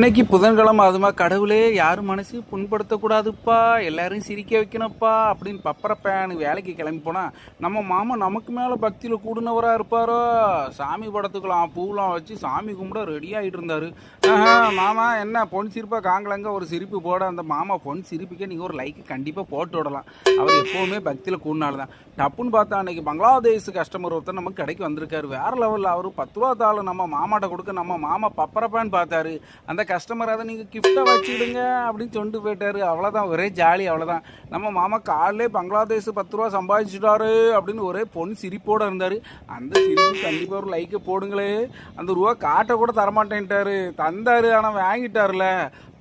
இன்னைக்கு புதன்கிழமை அதுமா கடவுளே யாரும் மனசு புண்படுத்தக்கூடாதுப்பா. எல்லாரையும் சிரிக்க வைக்கணும்ப்பா அப்படின்னு பப்பரப்பேன் வேலைக்கு கிளம்பி போனா நம்ம மாமா நமக்கு மேலே பக்தியில் கூடுனவராக இருப்பாரோ? சாமி படத்துக்கலாம் பூலாம் வச்சு சாமி கும்பிட ரெடி ஆகிட்டு இருந்தாரு. மாமா என்ன பொன் சிரிப்பாக காங்கலங்க ஒரு சிரிப்பு போட அந்த மாமா பொன் சிரிப்புக்கே நீங்கள் ஒரு லைக்கு கண்டிப்பாக போட்டு விடலாம். அவர் எப்போவுமே பக்தியில் கூடினால தான் டப்புன்னு பார்த்தா அன்னைக்கு பங்களாதேஷ் கஸ்டமர் ஒருத்தர் நமக்கு கடைக்கு வந்திருக்காரு. வேறு லெவலில் அவர் பத்து ரூபா தாள் நம்ம மாமாட்ட கொடுக்க நம்ம மாமா பப்பரப்பான்னு பார்த்தாரு. அந்த கஸ்டமர் அதை நீங்கள் கிஃப்டாக வச்சுடுங்க அப்படின்னு சொல்லிட்டு போயிட்டாரு. அவ்வளோதான் ஒரே ஜாலி அவ்வளோதான் நம்ம மாமா காலையிலே பங்களாதேஷ் பத்து ரூபா சம்பாதிச்சிட்டாரு அப்படின்னு ஒரே பொன் சிரிப்போட இருந்தார். அந்த சிரிப்பு கண்டிப்பாக ஒரு லைக்கை போடுங்களே. அந்த ரூபா காட்டை கூட தரமாட்டேன்ட்டாரு. தந்தார் ஆனால் வாங்கிட்டாருல.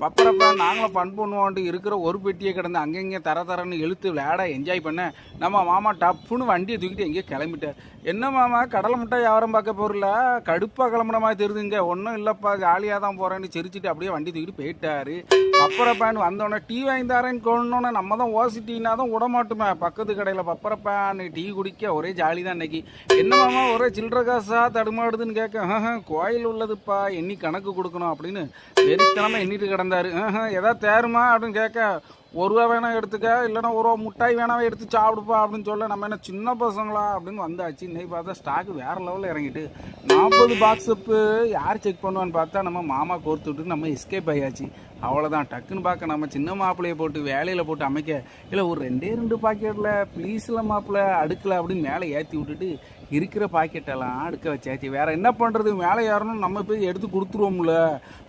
பப்பரப்பா நாங்களும் ஃபன் பண்ணுவோன்ட்டு இருக்கிற ஒரு பெட்டியை கிடந்து அங்கங்கே தர தரன்னு இழுத்து விளையாட என்ஜாய் பண்ண நம்ம மாமா டப்புன்னு வண்டியை தூக்கிட்டு எங்கேயோ கிளம்பிட்டார். என்ன மாமா கடலை முட்டை வியாபாரம் பார்க்க போகிறல கடுப்பாக கிளம்புன மாதிரி தெரியுதுங்க. ஒன்றும் இல்லைப்பா ஜாலியாக தான் போகிறேன்னு சிரிச்சிட்டு அப்படியே வண்டி தூக்கிட்டு போயிட்டாரு. பப்பரப்பான்னு வந்தோடனே டீ வாங்கி தரேன்னு கொண்டோன்னே நம்ம தான் ஓசி டீனா தான் விட மாட்டோமே. பக்கத்து கடையில் பப்பரப்பான்னு டீ குடிக்க ஒரே ஜாலி தான் இன்னைக்கு. என்ன மாமா ஒரே சில்லற காசா தடுமாடுதுன்னு கேட்க கோயில் உள்ளதுப்பா எண்ணி கணக்கு கொடுக்கணும் அப்படின்னு வெறித்தனமாக எண்ணிட்டு கிடந்த "ஆஹா, எதாவது தேருமா அப்படின்னு கேட்க ஒரு ரூபா வேணா எடுத்துக்க இல்லைன்னா ஒரு ரூபா முட்டாய் வேணாவே எடுத்து சாப்பிடுப்பா அப்படின்னு சொல்ல நம்ம என்ன சின்ன பசங்களா அப்படின்னு வந்தாச்சு. இன்னைக்கு பார்த்தா ஸ்டாக் வேற லெவலில் இறங்கிட்டு நாற்பது பாக்ஸ் அப்பு யார் செக் பண்ணுவான்னு பார்த்தா நம்ம மாமா கோர்த்து விட்டு நம்ம எஸ்கேப் ஆயாச்சு அவ்வளோதான் டக்குன்னு பார்க்க நம்ம சின்ன மாப்பிள்ளையை போட்டு வேலையில் போட்டு அமைக்க இல்லை ஒரு ரெண்டே ரெண்டு பாக்கெட்டில் ப்ளீஸில் மாப்பிள்ளை அடுக்கலை அப்படின்னு மேலே ஏற்றி விட்டுட்டு இருக்கிற பாக்கெட்டெல்லாம் அடுக்க வச்சாச்சு. வேறு என்ன பண்ணுறது மேலே ஏறணும் நம்ம போய் எடுத்து கொடுத்துருவோம்ல.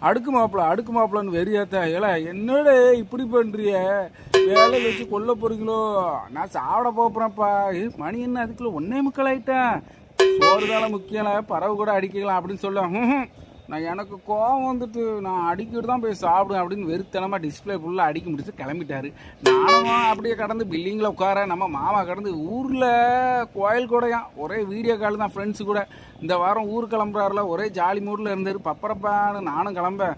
அடுக்கு மாப்பிள்ளை அடுக்கு மாப்பிள்ளைன்னு வெறியாத்தா ஏல என்னடே இப்படி பண்ணுறிய வேலை வச்சு கொல்ல போறீங்களோ? நான் சாப்பிட போகிறேன்ப்பா மணி என்ன அதுக்குள்ள ஒன்னே முக்கள் ஆயிட்டேன். சோறு தானே முக்கியம் பறவை கூட அடிக்கலாம் அப்படின்னு சொல்ல நான் எனக்கு கோவம் வந்துட்டு நான் அடிக்கிட்டு தான் போய் சாப்பிடுவேன் அப்படின்னு வெறுத்தனமாக டிஸ்பிளே ஃபுல்லாக அடிக்க முடிச்சு கிளம்பிட்டாரு. நானும் அப்படியே கடந்து பில்டிங்கில் உட்கார நம்ம மாமா கடந்து ஊரில் கோயில் கூடயா? ஒரே வீடியோ கால் தான் ஃப்ரெண்ட்ஸு கூட. இந்த வாரம் ஊர் கிளம்புறாருல ஒரே ஜாலி மூடில் இருந்தார். பப்பரப்பான்னு நானும் கிளம்பேன்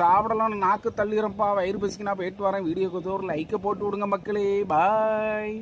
சாப்பிடலாம்னு நாக்கு தள்ளிடுறப்பா வயிறு பசிக்கு நான் போயிட்டு வரேன். வீடியோக்கு ஒரு லைக்கை போட்டு விடுங்க மக்களே. பாய்